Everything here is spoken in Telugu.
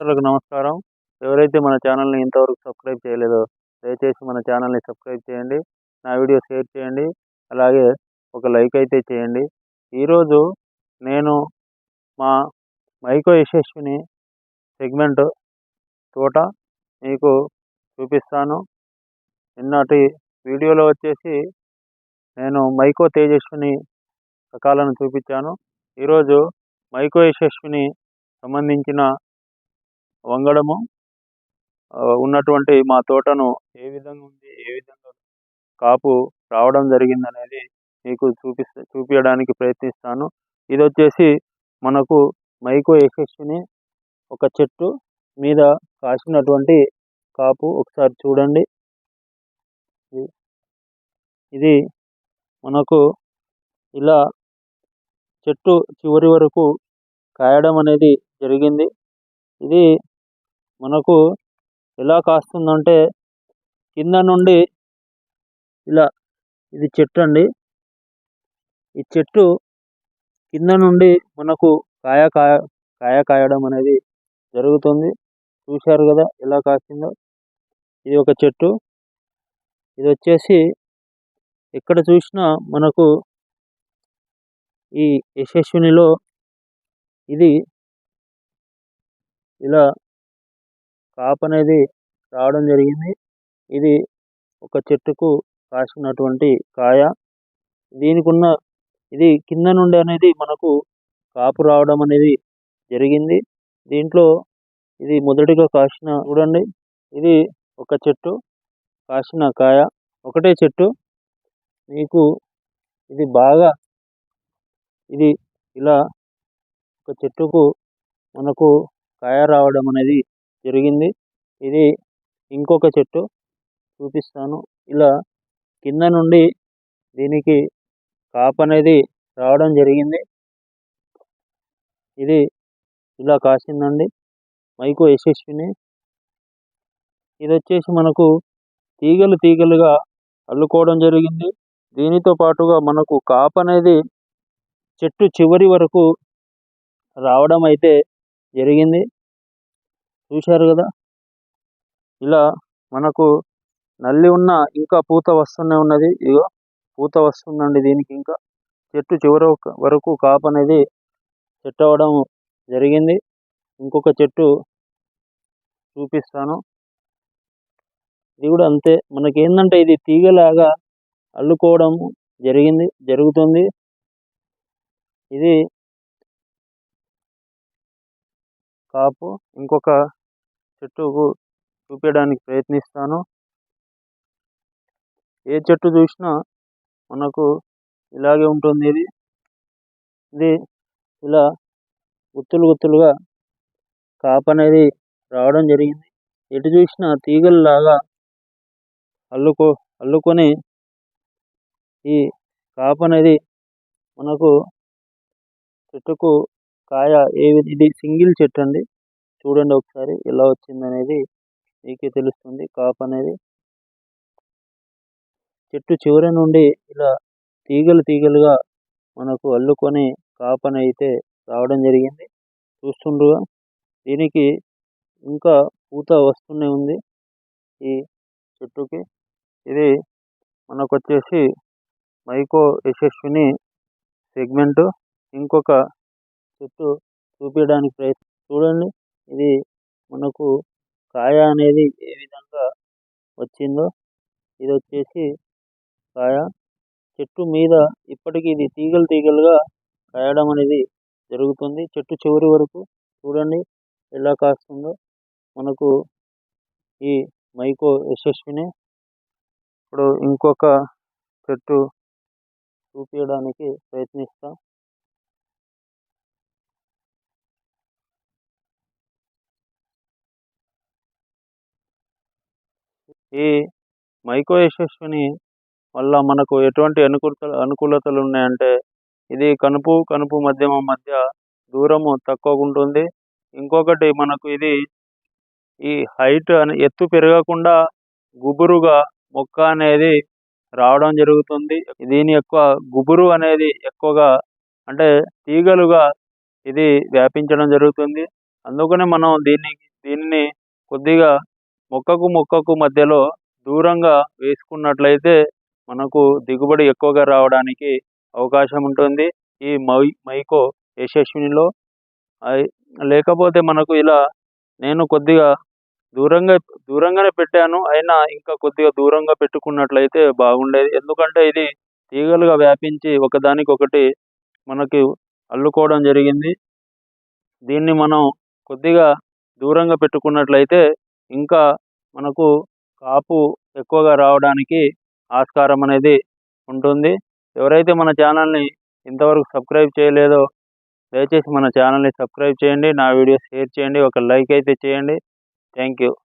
మిత్రులకు నమస్కారం. ఎవరైతే మన ఛానల్ని ఇంతవరకు సబ్స్క్రైబ్ చేయలేదో దయచేసి మన ఛానల్ని సబ్స్క్రైబ్ చేయండి. నా వీడియో షేర్ చేయండి. అలాగే ఒక లైక్ అయితే చేయండి. ఈరోజు నేను మా మైకో యశస్విని సెగ్మెంట్ తోట మీకు చూపిస్తాను. నిన్నటి వీడియోలో వచ్చేసి నేను మైకో తేజస్విని రకాలను చూపించాను. ఈరోజు మైకో యశస్విని సంబంధించిన వంగడము ఉన్నటువంటి మా తోటను ఏ విధంగా ఉంది ఏ విధంగా కాపు రావడం జరిగిందనేది మీకు చూపిస్తా చూపించడానికి ప్రయత్నిస్తాను. ఇది వచ్చేసి మనకు మైకో ఎఫెక్ట్ని ఒక చెట్టు మీద కాసినటువంటి కాపు ఒకసారి చూడండి. ఇది మనకు ఇలా చెట్టు చివరి వరకు కాయడం అనేది జరిగింది. ఇది మనకు ఎలా కాస్తుందంటే కింద నుండి ఇలా ఇది చెట్టు అండి. ఈ చెట్టు కింద నుండి మనకు కాయ కాయ కాయ కాయడం అనేది జరుగుతుంది. చూశారు కదా ఎలా కాసిందో. ఇది ఒక చెట్టు. ఇది వచ్చేసి ఎక్కడ చూసినా మనకు ఈ యశస్వినిలో ఇది ఇలా కాపు అనేది రావడం జరిగింది. ఇది ఒక చెట్టుకు కాసినటువంటి కాయ. దీనికున్న ఇది కింద నుండి అనేది మనకు కాపు రావడం అనేది జరిగింది. దీంట్లో ఇది మొదటిగా కాసిన చూడండి ఇది ఒక చెట్టు కాసిన కాయ. ఒకటే చెట్టు. మీకు ఇది బాగా ఇది ఇలా ఒక చెట్టుకు మనకు కాయ రావడం అనేది జరిగింది ఇది ఇంకొక చెట్టు చూపిస్తాను. ఇలా కింద నుండి దీనికి కాపు అనేది రావడం జరిగింది. ఇది ఇలా కాసిందండి. మైకో యశస్విని. ఇది వచ్చేసి మనకు తీగలు తీగలుగా అల్లుకోవడం జరిగింది. దీనితో పాటుగా మనకు కాపు అనేది చెట్టు చివరి వరకు రావడం అయితే జరిగింది. చూశారు కదా? ఇలా మనకు నల్లి ఉన్న ఇంకా పూత వస్తూనే ఉన్నది. ఇగో పూత వస్తుందండి దీనికి ఇంకా. చెట్టు చివరి వరకు- వరకు కాపు అనేది సెట్ అవ్వడం జరిగింది. ఇంకొక చెట్టు చూపిస్తాను. ఇది కూడా అంతే. మనకి ఏంటంటే ఇది తీగలాగా అల్లుకోవడం జరిగింది జరుగుతుంది. ఇది కాపు. ఇంకొక చెట్టుకు చూపించడానికి ప్రయత్నిస్తాను. ఏ చెట్టు చూసినా మనకు ఇలాగే ఉంటుంది ఇది. ఇది ఇలా గుత్తులు గుత్తులుగా కాపు అనేది రావడం జరిగింది. ఎటు చూసినా తీగల్లాగా అల్లుకో అల్లుకొని ఈ కాపు అనేది మనకు చెట్టుకు కాయ ఏ ఇది సింగిల్ చెట్టు అండి. చూడండి ఒకసారి ఎలా వచ్చింది అనేది మీకే తెలుస్తుంది. కాప్ అనేది చెట్టు చివరి నుండి ఇలా తీగలు తీగలుగా మనకు అల్లుకొని కాపని అయితే రావడం జరిగింది. చూస్తుండగా దీనికి ఇంకా పూత వస్తూనే ఉంది ఈ చెట్టుకి. ఇది మనకు వచ్చేసి మైకో యశస్విని సెగ్మెంట్. ఇంకొక చెట్టు చూపించడానికి ప్రయత్నం చూడండి. ఇది మనకు కాయ అనేది ఏ విధంగా వచ్చిందో ఇది వచ్చేసి కాయ. చెట్టు మీద ఇప్పటికీ ఇది తీగలు తీగలుగా కాయడం అనేది జరుగుతుంది. చెట్టు చివరి వరకు చూడండి ఎలా కాస్తుందో. మనకు ఈ మైకో యశస్విని ఇప్పుడు ఇంకొక చెట్టు చూపించడానికి ప్రయత్నిస్తాం. ఈ మైకో యశస్విని వల్ల మనకు ఎటువంటి అనుకూలతలు అనుకూలతలు ఉన్నాయంటే ఇది కనుపు కనుపు మధ్యమ మధ్య దూరము తక్కువగా ఉంటుంది. ఇంకొకటి మనకు ఇది ఈ హైట్ అని ఎత్తు పెరగకుండా గుబురుగా మొక్క అనేది రావడం జరుగుతుంది. దీని యొక్క గుబురు అనేది ఎక్కువగా అంటే తీగలుగా ఇది వ్యాపించడం జరుగుతుంది. అందుకనే మనం దీన్ని దీనిని కొద్దిగా మొక్కకు మొక్కకు మధ్యలో దూరంగా వేసుకున్నట్లయితే మనకు దిగుబడి ఎక్కువగా రావడానికి అవకాశం ఉంటుంది. ఈ మై మైకో యశస్వినిలో. లేకపోతే మనకు ఇలా నేను కొద్దిగా దూరంగా దూరంగానే పెట్టాను. అయినా ఇంకా కొద్దిగా దూరంగా పెట్టుకున్నట్లయితే బాగుండేది. ఎందుకంటే ఇది తీగలుగా వ్యాపించి ఒకదానికొకటి మనకి అల్లుకోవడం జరిగింది. దీన్ని మనం కొద్దిగా దూరంగా పెట్టుకున్నట్లయితే ఇంకా మనకు కాపు ఎక్కువగా రావడానికి ఆస్కారం అనేది ఉంటుంది. ఎవరైతే మన ఛానల్ని ఇంతవరకు సబ్స్క్రైబ్ చేయలేదో దయచేసి మన ఛానల్ని సబ్స్క్రైబ్ చేయండి. నా వీడియో షేర్ చేయండి. ఒక లైక్ అయితే చేయండి. Thank you.